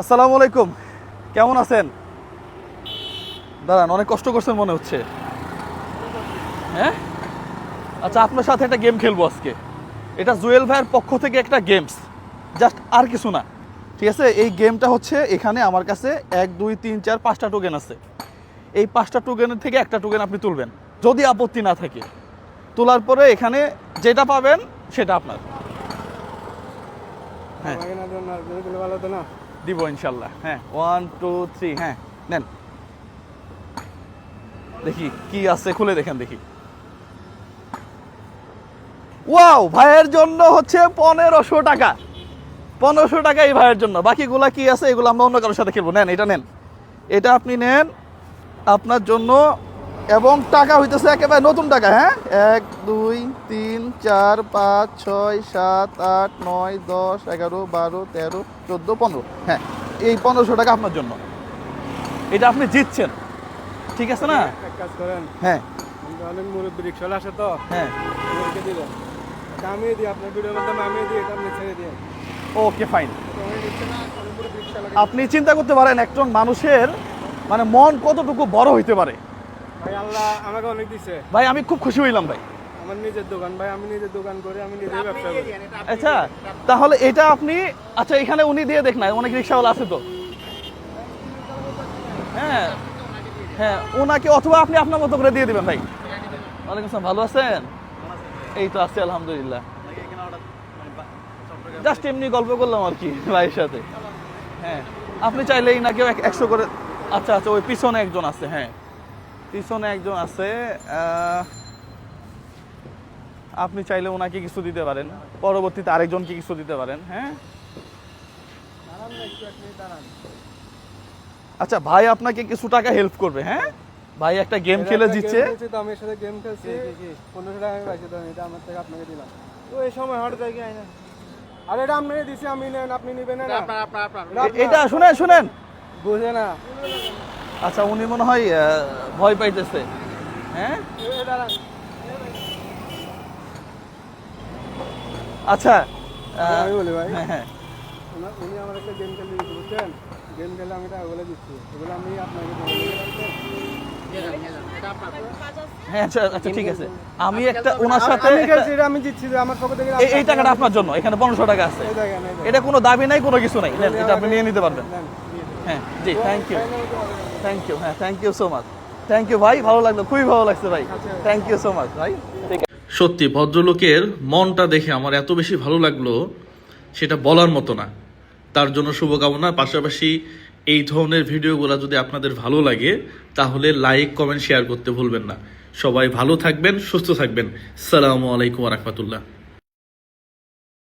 আসসালামু আলাইকুম। কেমন আছেন? দাঁড়ান, অনেক কষ্ট করছেন মনে হচ্ছে। হ্যাঁ? আচ্ছা আপনার সাথে একটা গেম খেলব আজকে। এটা জুয়েল ভাইয়ের পক্ষ থেকে একটা গেমস জাস্ট আর কিছু না। ঠিক আছে? এই গেমটা হচ্ছে এখানে আমার কাছে এক, দুই, তিন, চার, পাঁচটা টোকেন আছে। এই পাঁচটা টোকেনের থেকে একটা টোকেন আপনি তুলবেন, যদি আপত্তি না থাকে। তোলার পরে এখানে যেটা পাবেন, সেটা আপনার। হ্যাঁ। দিব ইনশাল্লাহ হ্যাঁ। ওয়ান টু থ্রি হ্যাঁ নেন। দেখি, কি আছে খুলে দেখেন, দেখি। ওয়াও ভাইয়ের জন্য হচ্ছে পনেরোশো টাকা। পনেরোশো টাকা এই ভাইয়ের জন্য। বাকিগুলা কি আছে, এগুলো আমরা অন্য কারোর সাথে খেলব। নেন, এটা নেন। এটা আপনি নেন। আপনার জন্য এবং টাকা হইতেছে একেবারে নতুন টাকা হ্যাঁ? এক দুই তিন চার পাঁচ ছয় সাত আট নয় দশ এগারো বারো তেরো চোদ্দ পনেরো। হ্যাঁ এই পনেরোশো টাকা আপনার জন্য। এটা আপনি জিতছেন। ঠিক আছে না? এক কাজ করেন। হ্যাঁ। অনেক মুরব্বী আসে তো। হ্যাঁ। দিলেন দিই আপনার ভিডিওর মাধ্যমে দিই আপনি ছেড়ে দিন ওকে ফাইন। আপনি চিন্তা করতে পারেন একজন মানুষের মানে মন কতটুকু বড় হইতে পারে? ভাই আল্লাহ আমাকে অনেক দিছে। ভাই আমি খুব খুশি হইলাম ভাই। আমার নিজের দোকান ভাই আমি নিজের দোকান করে আমি নিজেই ব্যবসা করি। আচ্ছা তাহলে এটা আপনি আচ্ছা এখানে উনি দিয়ে দেখ না অনেক রিক্সাওয়ালা আছে তো। হ্যাঁ হ্যাঁ ওনাকে অথবা আপনি আপনার মতো করে দিয়ে দিবেন ভাই। ওয়ালাইকুম আসসালাম ভালো আছেন? এই তো আছি আলহামদুলিল্লাহ। জাস্ট এমনি গল্প করলাম আর কি ভাইয়ের সাথে। হ্যাঁ আপনি চাইলেই না কেউ একশো করে আচ্ছা আচ্ছা ওই পিছনে একজন আছে হ্যাঁ। পিছনে একজন আছে আপনি চাইলে ওনাকে কিছু দিতে পারেন। পরবর্তীতে আরেকজনকে কিছু দিতে পারেন হ্যাঁ? আচ্ছা ভাই আপনাকে কিছু টাকা হেল্প করবে হ্যাঁ? ভাই একটা গেম খেলে জিতছে game খেলছি তো আমি এর সাথে গেম খেলছি টাকা আমি পাইছি তো এটা আমার থেকে আপনাকে দিলাম। তো এই সময় হঠাৎ দেখি আইনা আর এটা আপনাকে দিছি আমি নেন আপনি নিবেন না? এটা শুনেন শুনেন। বুঝে না। আচ্ছা উনি মনে হয় ভয় পাইতেছে। হ্যাঁ? আচ্ছা আমি বলি ভাই। হ্যাঁ উনি আমার একটা গেম খেলে দিচ্ছে বুঝছেন? গেম খেলে আমি টাকা বলে দিচ্ছি। এগুলো আমি আপনাকে হ্যাঁ আচ্ছা আচ্ছা ঠিক আছে। আমি একটা ওনার সাথে আমি এটা যে আমার পক্ষ থেকে এই- টাকাটা আপনার জন্য এখানে পনেরোশো টাকা আছে। এটা কোনো দাবি নাই কোনো কিছু নাই। এটা আপনি নিয়ে নিতে পারবেন। হ্যাঁ জি থ্যাংক ইউ? থ্যাংক ইউ হ্যাঁ thank you so much thank you ভাই, ভালো লাগল, খুবই ভালো লাগছে ভাই। থ্যাংক ইউ সো মাচ ভাই। সত্যি, ভদ্রলোকের মনটা দেখে আমার এত বেশি ভালো লাগল, সেটা বলার মতো না। তার জন্য শুভকামনা। পাশাপাশি এই ধরনের ভিডিওগুলো যদি আপনাদের ভালো লাগে, তাহলে লাইক কমেন্ট শেয়ার করতে ভুলবেন না। সবাই ভালো থাকবেন, সুস্থ থাকবেন। সালামু আলাইকুম রহমতুল্লাহ।